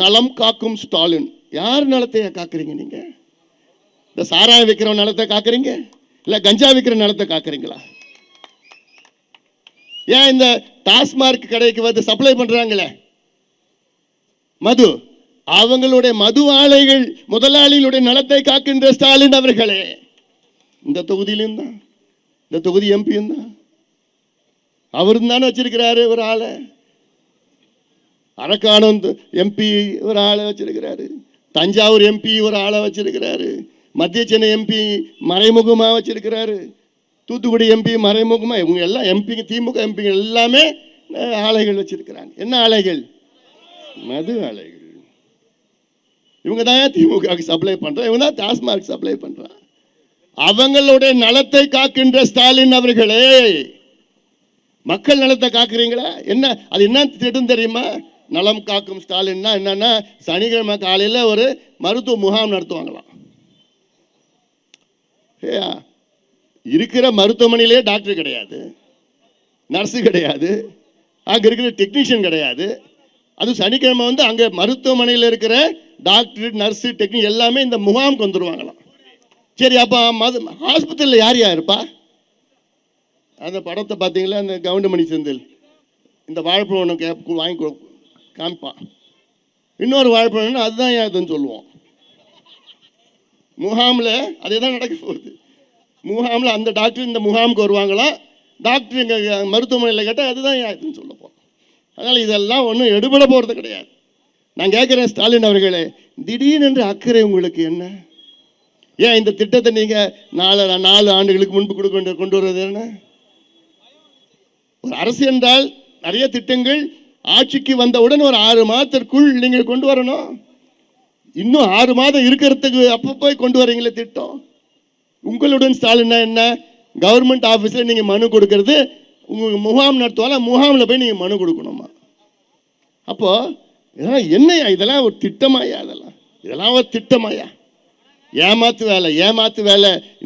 நலம் காக்கும் ஸ்டாலின். யார் நலத்தை காக்குறீங்க நீங்க? இந்த சாராயம் விற்கிற நிலத்தை காக்குறீங்க? இல்ல கஞ்சா விற்கிற நிலத்தை காக்குறீங்களா? ஏன் இந்த டாஸ்மார்க் கடைக்கு வந்து சப்ளை பண்றாங்களே? மது அவங்களுடைய மது ஆலைகள் முதலாளிகளுடைய நலத்தை காக்கின்ற ஸ்டாலின் அவர்களே. இந்த தொகுதியிலும் தான் இந்த தொகுதி எம்பியும் தான். அவரும் தானே வச்சிருக்கிறாரு ஒரு ஆளை. அரக்காணம் எம்பி ஒரு ஆளை வச்சிருக்கிறாரு. தஞ்சாவூர் எம்பி ஒரு ஆளை வச்சிருக்கிறாரு. மத்திய சென்னை எம்பி மறைமுகமாக வச்சிருக்கிறாரு. தூத்துக்குடி எம்பி மறைமுகமாக இவங்க எல்லாம் எம்பி திமுக எம்பிங்க எல்லாமே ஆலைகள் வச்சிருக்கிறாங்க. என்ன ஆலைகள்? மது ஆலைகள். இவங்க தான் திமுகவுக்கு சப்ளை பண்ணுறான் இவங்க தான் டாஸ்மாக் சப்ளை பண்ணுறான் அவங்களுடைய நலத்தை காக்கின்ற ஸ்டாலின் அவர்களே. மக்கள் நலத்தை காக்குறீங்களா? என்ன அது என்ன திட்டம் தெரியுமா? நலம் காக்கும் ஸ்டாலின்னா என்னென்னா சனிக்கிழமை காலையில் ஒரு மருத்துவ முகாம் நடத்துவாங்களாம். ஏயா, இருக்கிற மருத்துவமனையிலே டாக்டர் கிடையாது நர்ஸு கிடையாது அங்கே இருக்கிற டெக்னீஷியன் கிடையாது. அது சனிக்கிழமை வந்து அங்கே மருத்துவமனையில் இருக்கிற டாக்டர் நர்ஸு டெக்னிக் எல்லாமே இந்த முகாமுக்கு வந்துடுவாங்களாம் சரி அப்போ மது ஆஸ்பத்திரியில் யார் யார் இருப்பா? அந்த படத்தை பார்த்தீங்களா? அந்த கவுண்டமணி செந்தில். இந்த வாழைப்பழம் ஒன்று கே வாங்கி கொடு காமிப்பான் இன்னொரு வாழைப்பழம்னா அதுதான் ஏன் இதுன்னு சொல்லுவோம். முகாமில் அதே தான் நடக்க போகுது. முகாமில் அந்த டாக்டர் இந்த முகாமுக்கு வருவாங்களாம் டாக்டர் எங்கள் மருத்துவமனையில் கேட்டால் அதுதான் ஏன் இதுன்னு சொல்ல போகிறோம் அதனால் இதெல்லாம் ஒன்றும் எடுபட போகிறது கிடையாது. நான் கேட்குறேன் ஸ்டாலின் அவர்களே திடீரென்று அக்கறை உங்களுக்கு என்ன? ஏன் இந்த திட்டத்தை நீங்கள் நாலு நாலு ஆண்டுகளுக்கு முன்பு கொடுக்க கொண்டு கொண்டு வருவது என்ன? ஒரு அரசு என்றால் நிறைய திட்டங்கள் ஆட்சிக்கு வந்தவுடன் ஒரு ஆறு மாதத்திற்குள் நீங்கள் கொண்டு வரணும். இன்னும் ஆறு மாதம் இருக்கிறதுக்கு அப்போ போய் கொண்டு வரீங்களே திட்டம். உங்களுடன் ஸ்டாலின்னா என்ன? கவர்மெண்ட் ஆஃபீஸில் நீங்கள் மனு கொடுக்கறது உங்களுக்கு முகாம் நடத்துவாங்க முகாமில் போய் நீங்கள் மனு கொடுக்கணுமா? அப்போ இதெல்லாம் என்னையா? இதெல்லாம் ஒரு திட்டமாயா? இதெல்லாம். இதெல்லாம் ஒரு திட்டமாயா? ஏமாத்து வேலை ஏமாத்து வேலை.